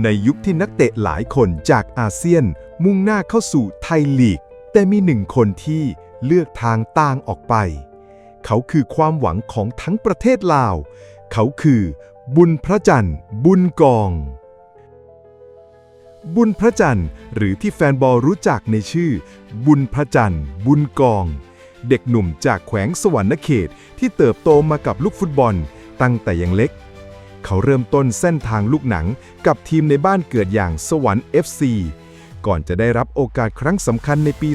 ในยุคที่นักเตะหลายคนจากอาเซียน มุ่งหน้าเข้าสู่ไทยลีก แต่มีหนึ่งคนที่เลือกทางต่างออกไป เขาคือความหวังของทั้งประเทศลาว เขาคือ บุญพระจันทร์ บุญกอง บุญพระจันทร์ หรือที่แฟนบอลรู้จักในชื่อ บุญพระจันทร์ บุญกอง เด็กหนุ่มจากแขวงสวรรณเขตที่เติบโตมากับลูกฟุตบอล ตั้งแต่ยังเล็ก เขาเริ่มต้นเส้นทางลูกหนังกับทีมในบ้านเกิดอย่างสวรรค์ FC ก่อนจะได้รับโอกาสครั้งสำคัญในปี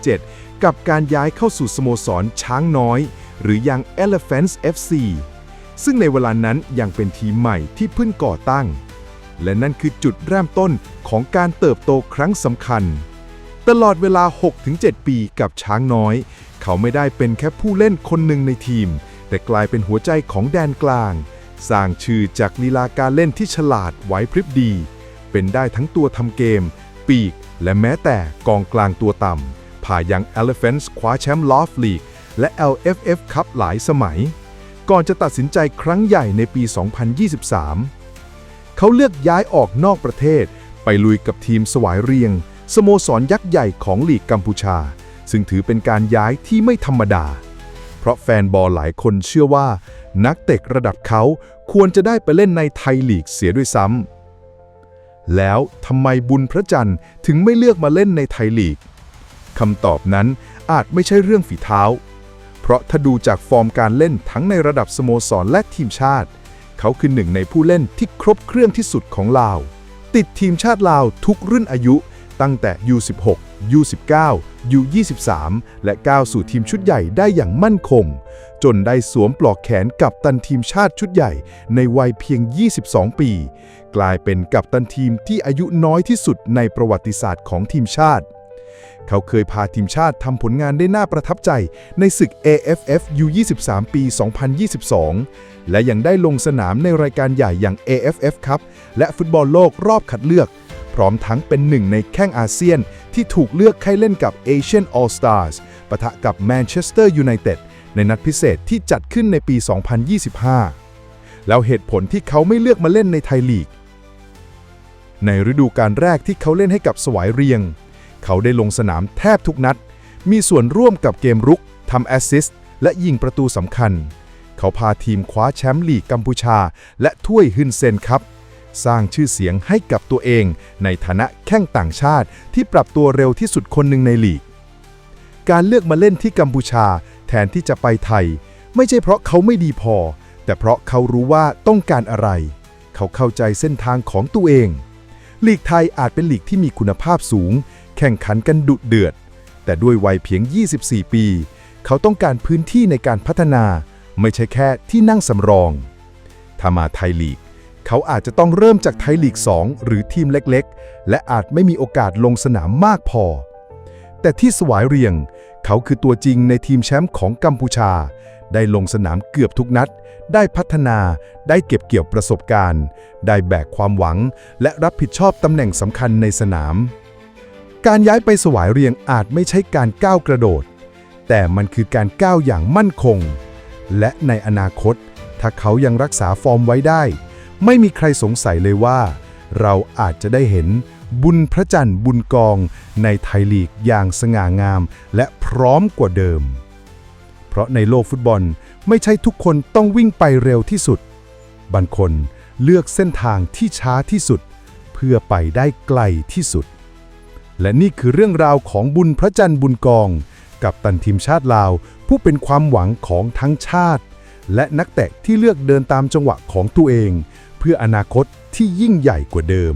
2017 กับการย้ายเข้าสู่สโมสรช้างน้อย หรือยัง Elephants FC ซึ่งในเวลานั้นยังเป็นทีมใหม่ที่เพิ่งก่อตั้ง และนั่นคือจุดเริ่มต้นของการเติบโตครั้งสำคัญ ตลอดเวลา 6-7 ปีกับช้างน้อย เขาไม่ได้เป็นแค่ผู้เล่นคนหนึ่งในทีม แต่กลายเป็นหัวใจของแดนกลาง สร้างชื่อจากลีลาการเล่นที่ฉลาดไหวพริบดี เป็นได้ทั้งตัวทำเกม ปีก และแม้แต่กองกลางตัวต่ำพายัง Elephants คว้าแชมป์ลอฟลีกและ LFF คัพหลายสมัย ก่อนจะตัดสินใจครั้งใหญ่ในปี 2023 เขาเลือกย้ายออกนอกประเทศ ไปลุยกับทีมสวายเรียง สโมสรยักษ์ใหญ่ของลีกกัมพูชา ซึ่งถือเป็นการย้ายที่ไม่ธรรมดา เพราะแฟนบอลหลายคนเชื่อว่า นักเตะระดับเขาควรจะได้ไปเล่นในไทยลีกเสียด้วยซ้ำแล้วทำไมบุญพระจันทร์ถึงไม่เลือกมาเล่นในไทยลีกคำตอบนั้นอาจไม่ใช่เรื่องฝีเท้า เพราะถ้าดูจากฟอร์มการเล่นทั้งในระดับสโมสรและทีมชาติ เขาคือหนึ่งในผู้เล่นที่ครบเครื่องที่สุดของลาว ติดทีมชาติลาวทุกรุ่นอายุ ตั้งแต่ U16 U19 U23 และก้าวสู่ทีมชุดใหญ่ได้อย่างมั่นคง จนได้สวมปลอกแขนกับตันทีมชาติชุดใหญ่ในวัยเพียง 22 ปี กลายเป็นกัปตันทีมที่อายุน้อยที่สุดในประวัติศาสตร์ของทีมชาติ เขาเคยพาทีมชาติทำผลงานได้น่าประทับใจในศึก AFF U23 ปี 2022 และยังได้ลงสนามในรายการใหญ่อย่าง AFF ครับและฟุตบอลโลกรอบคัดเลือก ร้อมทั้งเป็นหนึ่งในแข้งอาเซียน ที่ถูกเลือกให้เล่นกับ Asian All Stars ปะทะกับ Manchester United ในนัดพิเศษที่จัดขึ้นในปี 2025 แล้วเหตุผลที่เขาไม่เลือกมาเล่นในไทยลีก ในฤดูกาลแรกที่เขาเล่นให้กับสวายเรียง เขาได้ลงสนามแทบทุกนัด มีส่วนร่วมกับเกมรุกทำแอสซิสต์และยิงประตูสำคัญ เขาพาทีมคว้าแชมป์ลีกกัมพูชา และถ้วยฮึนเซนครับ สร้างชื่อเสียงให้กับตัวเอง ในฐานะแข้งต่างชาติที่ปรับตัวเร็วที่สุดคนหนึ่งในลีก การเลือกมาเล่นที่กัมพูชา แทนที่จะไปไทย ไม่ใช่เพราะเขาไม่ดีพอ แต่เพราะเขารู้ว่าต้องการอะไร เขาเข้าใจเส้นทางของตัวเอง ลีกไทยอาจเป็นลีกที่มีคุณภาพสูง แข่งขันกันดุเดือด แต่ด้วยวัยเพียง 24 ปี เขาต้องการพื้นที่ในการพัฒนา ไม่ใช่แค่ที่นั่งสำรองถ้ามาไทยลีก เขาอาจจะต้องเริ่มจากไทยลีก 2 หรือทีมเล็กๆ และอาจไม่มีโอกาสลงสนามมากพอ แต่ที่สวายเรียง เขาคือตัวจริงในทีมแชมป์ของกัมพูชา ได้ลงสนามเกือบทุกนัด ได้พัฒนา ได้เก็บเกี่ยวประสบการณ์ ได้แบกความหวัง และรับผิดชอบตำแหน่งสำคัญในสนาม การย้ายไปสวายเรียงอาจไม่ใช่การก้าวกระโดด แต่มันคือการก้าวอย่างมั่นคง และในอนาคตถ้าเขายังรักษาฟอร์มไว้ได้ ไม่มีใครสงสัยเลยว่า เราอาจจะได้เห็นบุญพระจันทร์บุญกองในไทยลีกอย่างสง่างาม และพร้อมกว่าเดิม เพราะในโลกฟุตบอลไม่ใช่ทุกคนต้องวิ่งไปเร็วที่สุด บางคนเลือกเส้นทางที่ช้าที่สุด เพื่อไปได้ไกลที่สุด และนี่คือเรื่องราวของบุญพระจันทร์บุญกอง กับตันทีมชาติลาว ผู้เป็นความหวังของทั้งชาติ และนักเตะที่เลือกเดินตามจังหวะของตัวเอง เพื่ออนาคตที่ยิ่งใหญ่กว่าเดิม